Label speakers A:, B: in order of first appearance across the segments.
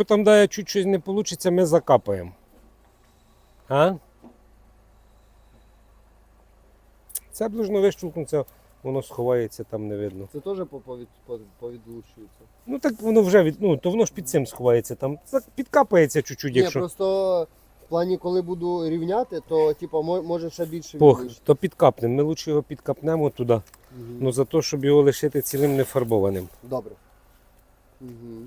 A: Якщо там дає чуть щось не вийде, ми закапаємо. А? Це должно вищулкнутися, воно сховається, там не видно.
B: Це теж повід- по- повідлущується.
A: Ну так воно вже від. Ну, то воно ж під цим сховається, там підкапається чуть-чуть,
B: Ні, просто в плані, коли буду рівняти, то типу, може ще більше
A: Пох, то підкапнемо. Ми лучше його підкапнемо туди.
B: Мгм.
A: Ну за те, щоб його лишити цілим нефарбованим.
B: Добре. Угу.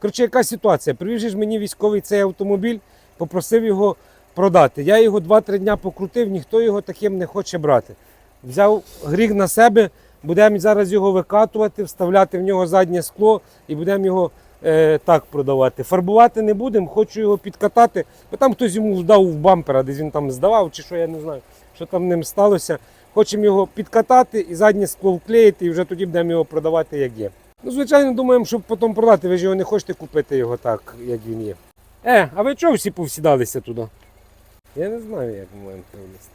A: Коротше, яка ситуація? Привіз ж мені військовий цей автомобіль, попросив його продати. Я його 2-3 дня покрутив, ніхто його таким не хоче брати. Взяв гріх на себе, будемо зараз його викатувати, вставляти в нього заднє скло і будемо його е, так продавати. Фарбувати не будемо, хочу його підкатати, бо там хтось йому вдав в бампера, десь він там здавав, чи що, я не знаю, що там ним сталося. Хочемо його підкатати і заднє скло вклеїти, і вже тоді будемо його продавати, як є. Ну, звичайно, думаємо, щоб потім продати. Ви ж його не хочете купити його так, як він є. Е, а ви чого всі повсідалися туди? Я не знаю, як ми маємо влізти.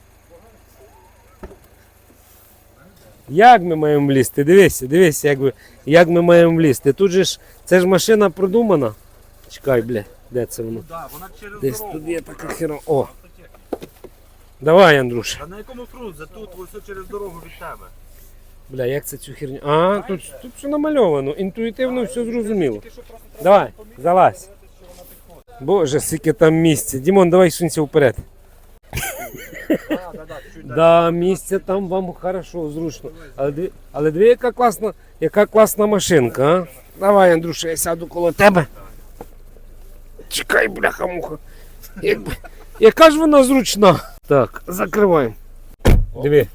A: Як ми маємо влізти? Дивися, дивися, як, ви, як ми маємо влізти. Тут же ж це ж машина продумана. Чекай, бля, де це воно?
C: Да, вона через
A: Десь
C: дорогу.
A: тут є така хера. О, давай, Андрюша.
C: А на якому фрунзе? Тут ось через дорогу від тебе.
A: Бля, як це цю херню? А, тут, тут все намальовано, інтуїтивно все зрозуміло. Давай, залазь. Боже, скільки там місця. Дімон, давай сунься вперед.
C: Да,
A: місця там вам хорошо, зручно. Але диви, але диви, яка класна, яка класна машинка, а? Давай, Андрюша, я сяду коло тебе. Чекай, бляха муха. Якби, яка ж вона зручна. Так, закриваємо. Диви.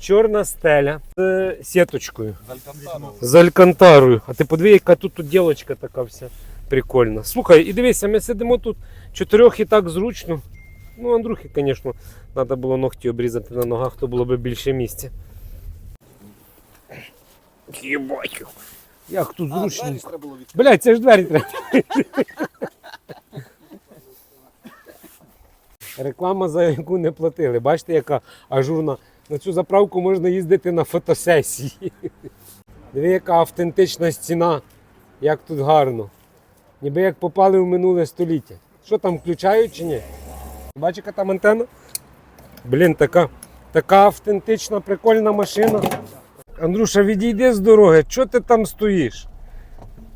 A: Чорна стеля з сіточкою. З алькантарою. А ти подиви, яка тут, тут ділочка така вся прикольна. Слухай, і дивися, ми сидимо тут чотирьох і так зручно. Ну, Андрухи, звісно, треба було ногті обрізати на ногах, то було б більше місця. Єбать. Як тут зручно. Блять, це ж двері треба. Реклама, за яку не платили. Бачите, яка ажурна. На цю заправку можна їздити на фотосесії. Диви, яка автентична стіна, як тут гарно. Ніби як попали в минуле століття. Що там включають чи ні? Бачиш, яка там антенна? Блін, така, така автентична, прикольна машина. Андрюша, відійди з дороги, чого ти там стоїш?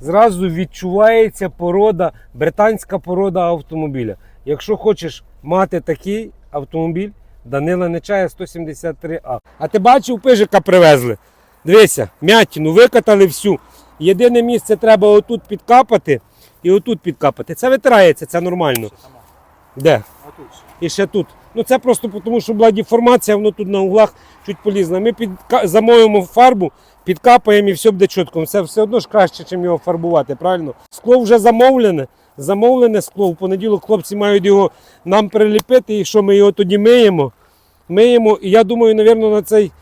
A: Зразу відчувається порода, британська порода автомобіля. Якщо хочеш мати такий автомобіль, Данила Нечая 173А. А ти бачив, пижика привезли? Дивися, м'ятіну викатали всю. Єдине місце треба отут підкапати і отут підкапати. Це витирається, це нормально. Де? І ще тут. Ну це просто тому, що була деформація, воно тут на углах чуть полізло. Ми під, замоємо фарбу, підкапаємо і все буде чітко. Це все одно ж краще, ніж його фарбувати, правильно? Скло вже замовлене. Замовлене скло. В понеділок хлопці мають його нам приліпити, і що ми його тоді миємо. Миємо. І я думаю, напевно, на цей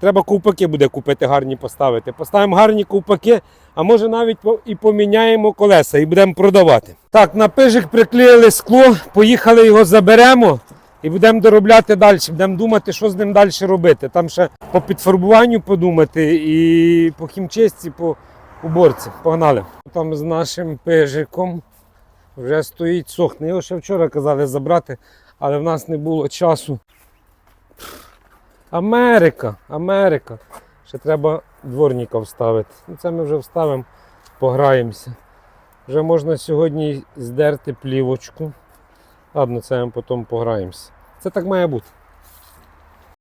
A: треба ковпаки буде купити гарні поставити. Поставимо гарні ковпаки, а може навіть і поміняємо колеса і будемо продавати. Так, на пижик приклеїли скло, поїхали його заберемо і будемо доробляти далі. Будемо думати, що з ним далі робити. Там ще по підфарбуванню подумати і по хімчистці, по уборці. Погнали. Там з нашим пижиком вже стоїть сохне. Його ще вчора казали забрати, але в нас не було часу. Америка, Америка. Ще треба дворника вставити. Ну, це ми вже вставимо, пограємося. Вже можна сьогодні здерти плівочку. Ладно, це ми потім пограємося. Це так має бути.